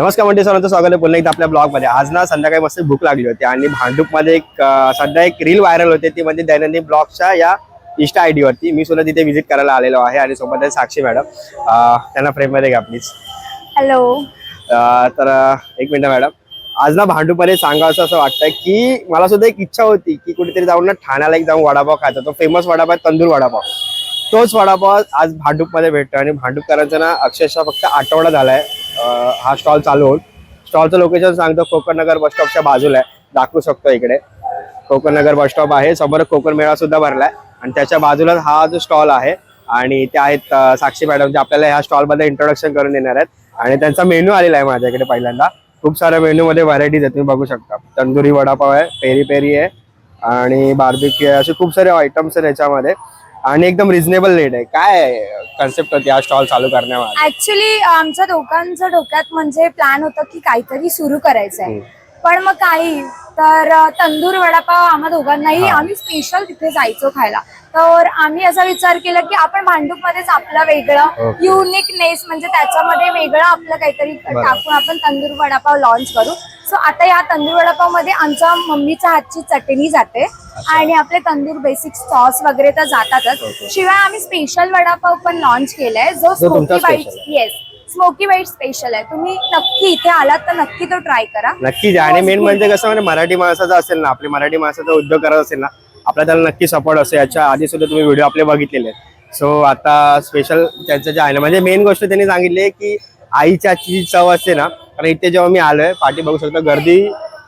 नमस्कार मंडळी सर्वांचं स्वागत आहे पुन्हा एकदा आपल्या ब्लॉगमध्ये. आज ना संध्याकाळी मस्त भूक लागली होती आणि भांडूपमध्ये एक सध्या एक रील व्हायरल होते ती म्हणजे दैनंदिन ब्लॉगच्या या इन्स्टा आय वरती. मी सुद्धा तिथे व्हिजिट करायला आलेलो आहे आणि सोबत आहे साक्षी मॅडम. त्यांना फ्रेममध्ये घ्या प्लीज हॅलो तर एक मिनिट मॅडम. आज ना भांडूपमध्ये सांगावं असं वाटतं की मला सुद्धा एक इच्छा होती की कुठेतरी जाऊन ना ठाण्याला एक जाऊन वडापाव खायचा तो फेमस वडापाव आहे तंदूर वडापाव. तोच वडापाव आज भांडूपमध्ये भेटतो आणि भांडूपकरांचा ना अक्षरशः फक्त आठवडा झालाय. अं, हा स्टॉल चालू होईल स्टॉलचं लोकेशन सांगतो कोकण नगर बस स्टॉपच्या बाजूला आहे. दाखवू शकतो इकडे. कोकण नगर बस स्टॉप आहे समोर कोकण मेळा सुद्धा भरलाय. आणि त्याच्या बाजूला हा जो स्टॉल आहे आणि त्या आहेत साक्षी मॅडम जे आपल्याला ह्या स्टॉलमध्ये इंट्रोडक्शन करून देणार आहेत. आणि त्यांचा मेन्यू आलेला आहे माझ्याकडे पहिल्यांदा. खूप साऱ्या मेन्यूमध्ये व्हरायटीज आहेत तुम्ही बघू शकता. तंदुरी वडापाव आहे पेरी पेरी आहे आणि बार्बिक्यू आहे असे खूप सारे आयटम्स आहेत याच्यामध्ये. आणि एकदम रिझनेबल रेट आहे. काय कन्सेप्ट होती हा स्टॉल चालू करण्यामध्ये ऍक्च्युली आमच्या दोघांचं डोक्यात म्हणजे प्लॅन होतं की काहीतरी सुरू करायचं आहे. पण मग काही. तर तंदूर वडापाव आम्हा दोघांनाही. आम्ही स्पेशल तिथे जायचो खायला. तर आम्ही असा विचार केला की आपण भांडूपमध्येच आपलं वेगळं Okay. युनिकनेस म्हणजे त्याच्यामध्ये वेगळं आपलं काहीतरी. टाकून आपण तंदूर वडापाव लॉन्च करू. सो आता या तंदूर वडापावमध्ये आमच्या मम्मीच्या हातची चटणी जाते आणि आपले तंदूर बेसिक सॉस वगैरे तर जातातच. शिवाय आम्ही स्पेशल वडापाव पण लॉन्च केलाय. जो जो तुमचा smoky bite special yes smoky bite special आहे. तुम्ही नक्की इथे आलात तर नक्की तो ट्राय करा. नक्कीच आणि मेन म्हणजे कसं म्हणजे मराठी माणसाचं असेल ना आपली मराठी माणसाचा उद्योग करत असेल ना आपला त्याला नक्की सपोर्ट असतो याच्या आधी सुद्धा तुम्ही व्हिडिओ आपले बघितलेले आहेत. सो आता स्पेशल त्यांचं जे आहे ना म्हणजे मेन गोष्ट त्यांनी सांगितली की आईच्या जी चव असते ना कारण इथे जेव्हा मी आलोय पाठी बघू शकतो गर्दी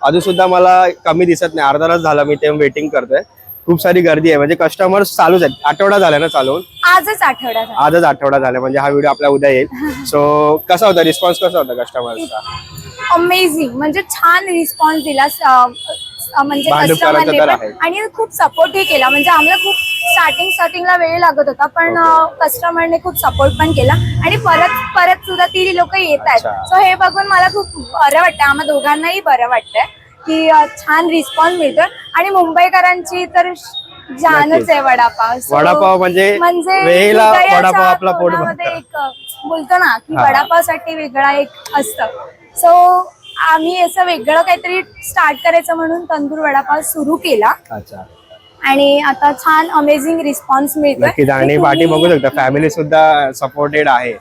अजून सुद्धा मला कमी दिसत नाही. अर्धा तास झाला मी ते वेटिंग करतोय. खूप सारी गर्दी आहे. म्हणजे कस्टमर्स चालूच आहेत. आठवडा झाला ना चालून? आजच आठवड्यात आजच आठवडा झाला. म्हणजे हा व्हिडिओ आपला उद्या येईल. सो कसा होता रिस्पॉन्स कसा होता कस्टमरचा अमेझिंग म्हणजे छान रिस्पॉन्स दिला. म्हणजे भांडुपकरांचा कस्टमरने तर पण आहे. आणि खूप सपोर्टही केला म्हणजे आम्हाला खूप स्टार्टिंग स्टार्टिंगला वेळ लागत होता पण कस्टमरने खूप सपोर्ट पण केला आणि परत परत सुद्धा ती लोक येत आहेत. सो हे बघून मला खूप बरं वाटतं आम्हा दोघांनाही बरं वाटतंय की अ, छान रिस्पॉन्स मिळतोय आणि मुंबईकरांची तर जानच. आहे वडापाव So, वडापाव म्हणजे म्हणजे वेळेला हृदयाच्या वडापाव आपला पोट कोणामध्ये भरतं. एक अ, बोलतो ना की हा. वडापावसाठी वेगळा एक असतं सो आम्ही असं वेगळं काहीतरी स्टार्ट करायचं म्हणून तंदूर वडापाव सुरू केला. अच्छा. आणि आता छान अमेझिंग रिस्पॉन्स नक्कीच आणि पाठी बघू शकता फॅमिली सुद्धा सपोर्टेड आहे.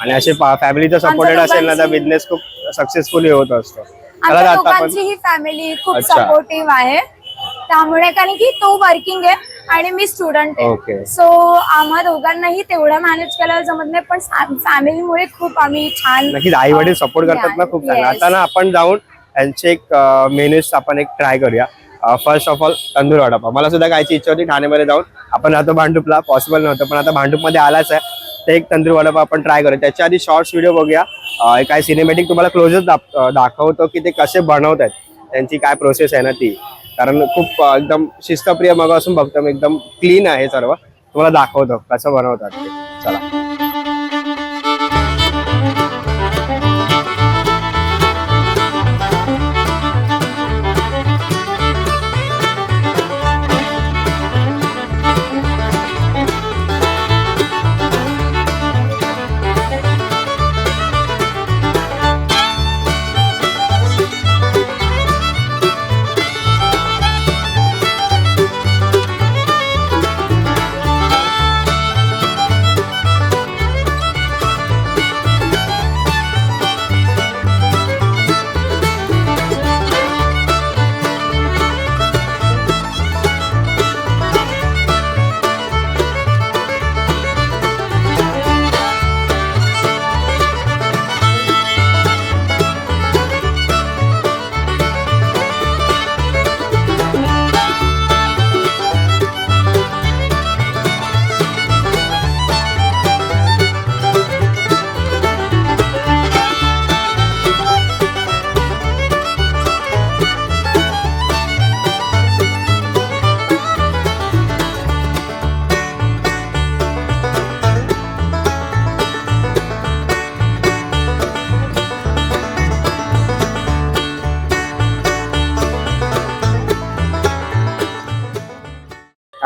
आणि असे फॅमिली जर सपोर्टेड आमच्या असेल ना तर दोघांची- बिझनेस खूप सक्सेसफुली होत असतो. चला आमच्या आता आपण दोघांची ही फॅमिली खूप अच्छा. सपोर्टिव्ह आहे. त्यामुळे कारण की तो वर्किंग आहे. आणि मी स्टुडंट. आहे. सो आम्हा दोघांनाही तेवढं मॅनेज करायला जमत नाही पण फॅमिलीमुळे खूप आम्ही छान आई वडील सपोर्ट करतात ना खूप चांगला Yes. आता ना आपण जाऊन त्यांचे एक मेन्यूज आपण एक ट्राय करूया. First of all tandoor vada pav. मला सुद्धा खायची इच्छा होती ठाण्यामध्ये जाऊन. आपण राहतो भांडूपला पॉसिबल नव्हतं पण आता भांडूपमध्ये आलाच आहे. तर एक तंदूर वडापाव आपण ट्राय करूया. त्याच्या आधी शॉर्ट्स व्हिडिओ बघूया. काय सिनेमॅटिक तुम्हाला क्लोजच दाखवतो की ते कसे बनवत आहेत त्यांची काय प्रोसेस आहे ना ती. कारण खूप एकदम शिस्तप्रिय मग असून बघतो मी एकदम क्लीन आहे सर्व. तुम्हाला दाखवतो कसं बनवतात ते. चला.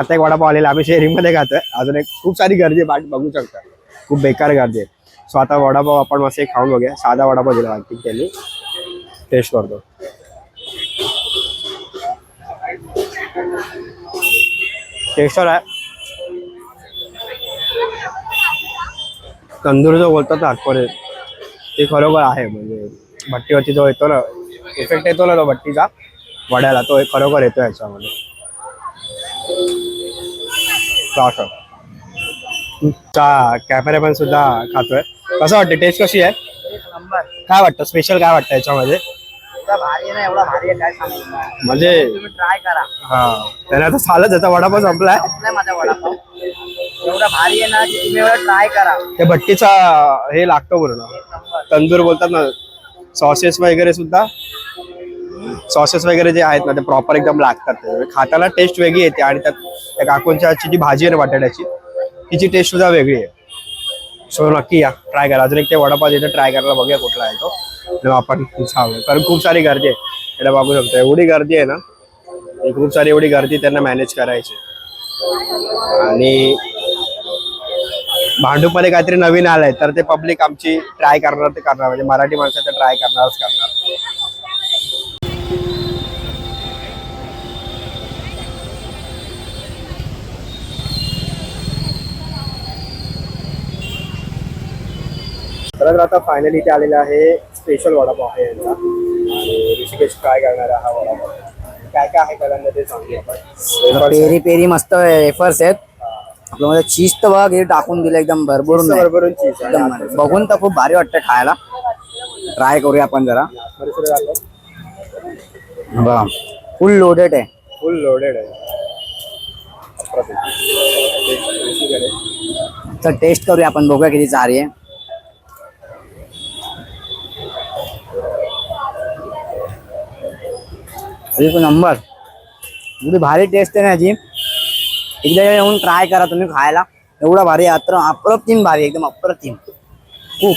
आता एक वडापाव आलेला आम्ही शेअरिंगमध्ये खातोय. अजून एक खूप सारी गर्दी आहे बाट बघू शकता. खूप बेकार गर्दी आहे. सो आता वडापाव आपण मस्त एक खाऊन बघूया. साधा वडापाव दिला वाटते त्यांनी. टेस्ट करतो. टेस्टर आहे. तंदूर जो बोलतात ना आतमध्ये ते खरोखर आहे. म्हणजे भट्टीवरती जो येतो ना इफेक्ट येतो ना तो भट्टीचा. वड्याला तो एक खरोखर येतो याच्यामध्ये. असं. चा पण सुद्धा खातोय. कसं वाटतं? टेस्ट कशी आहे? काय वाटतं? स्पेशल काय वाटतं याच्यामध्ये? म्हणजे ट्राय करा. हा. त्याने आता चालत याचा वडापाव संपलाय. संपलाय माझा वडापाव. एवढा भारी आहे ना की तुम्ही एवढा ट्राय करा. ते भट्टीचा हे लागतो पूर्ण. तंदूर बोलतात ना सॉसेस वगैरे सुद्धा. सॉसेस वगैरे जे आहेत ना ते प्रॉपर एकदम लागतात. खाताला खाताना टेस्ट वेगळी येते आणि त्यात त्या काकूंच्या जी भाजी आहे ना बटाट्याची तिची टेस्ट सुद्धा वेगळी आहे. सो नक्की या ट्राय करा. अजून एक ते वडापाव तिथे ट्राय करायला बघूया कुठला आहे तो. तेव्हा आपण सांगू कारण खूप सारी गर्दी आहे. त्याला बघू शकतो. एवढी गर्दी आहे ना खूप सारी एवढी गर्दी त्यांना मॅनेज करायची आणि भांडूपमध्ये काहीतरी नवीन आलंय तर ते पब्लिक आमची ट्राय करणार ते करणार. म्हणजे मराठी माणसं तर ट्राय करणारच करणार. तर आता फायनली इथे आलेला आहे स्पेशल वडापाव आहे यांचा. आणि ऋषिकेश ट्राय करणार आहे हा वडापाव. काय काय आहे पहिल्यांदा ते सांगू आपण? पेरी पेरी मस्त वेफर्स आहेत. आपल्यामध्ये चीज तर बघा हे टाकून दिलं एकदम भरभरून. बरोबर चीज एकदम. बघून तर खूप भारी वाटतं खायला. ट्राय करूया आपण जरा. बघा फुल लोडेड आहे. फुल लोडेड आहे. तर टेस्ट करूया आपण बघूया किती चारी आहे. एक नंबर. एवढी भारी टेस्ट आहे ना याची एकदा येऊन ट्राय करा तुम्ही खायला. एवढा भारी आहे. अत्र अप्रतिम भारी एकदम अप्रतिम. खूप.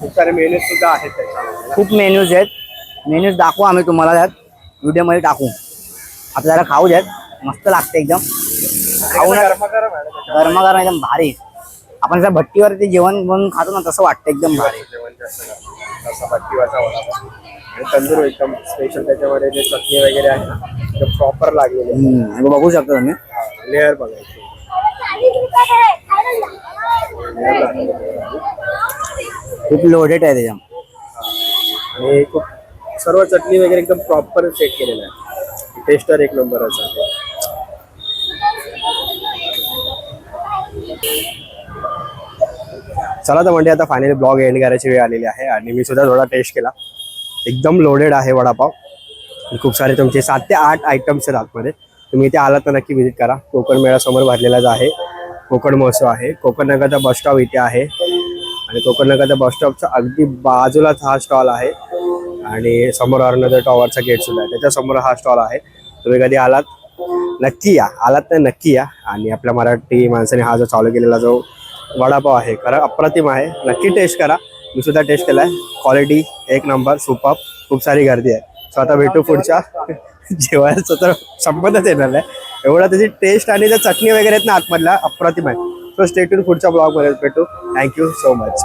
खूप सारे मेनू सुद्धा आहेत त्याच्यामध्ये. खूप मेन्यूज आहेत. मेन्यूज दाखवू आम्ही तुम्हाला त्यात. व्हिडिओमध्ये टाकू. आता जरा खाऊ द्यात. मस्त लागते एकदम. खाऊ ना. गरमागरम आहे ना त्याच्यामध्ये. गरमागरम एकदम भारी. आपण जर भट्टीवरती जेवण बनवून खातो ना तसं वाटतं एकदम भारी. जेवण जास्त करतो. तसा भट्टीवरचा वडापाव. आणि तंदूर एकदम स्पेशल त्याच्यामध्ये जे चटणी वगैरे आहे ना एकदम प्रॉपर लागलेली हम्म, हे बघू शकता तुम्ही. लेअर बघायची. लेअर लागलेली. खूप लोडेड आहे त्याच्या आणि खूप सर्व चटणी वगैरे एकदम प्रॉपर सेट केलेलं आहे. टेस्टर एक नंबरच आहे. चला तर म्हणजे आता फायनली ब्लॉग एंड करायची वेळ आलेली आहे आणि मी सुद्धा थोडा टेस्ट केला. एकदम लोडेड आहे वडापाव. खूप सारे तुमचे सात ते आठ आयटम्स आहेत आतमध्ये. तुम्ही इथे आलात तर नक्की व्हिजिट करा. कोकण मेळासमोर भरलेलाच आहे. कोकण महोत्सव आहे. कोकण नगरचा बस स्टॉप इथे आहे. आणि कोकण नगरचा बस स्टॉपच्या अगदी बाजूलाच हा स्टॉल आहे. आणि समोर अरुणोदय टॉवरचा गेट सुद्धा आहे. त्याच्यासमोर हा स्टॉल आहे. तुम्ही कधी आलात? नक्की या. आलात तर नक्की या. आणि आपल्या मराठी माणसाने हा जो चालू केलेला जो वडापाव आहे खरं अप्रतिम आहे. नक्की टेस्ट करा. मी सुद्धा टेस्ट केलाय. क्वालिटी एक नंबर सुपर खूप सारी गर्दी आहे. सो आता भेटू पुढच्या. जेवायचं तर संबंधच येणार नाही. एवढा त्याची टेस्ट आणि त्या चटणी वगैरे आहेत ना आतमधल्या अप्रतिम आहे. सो स्टेटून पुढच्या ब्लॉगमध्ये भेटू. Thank you so much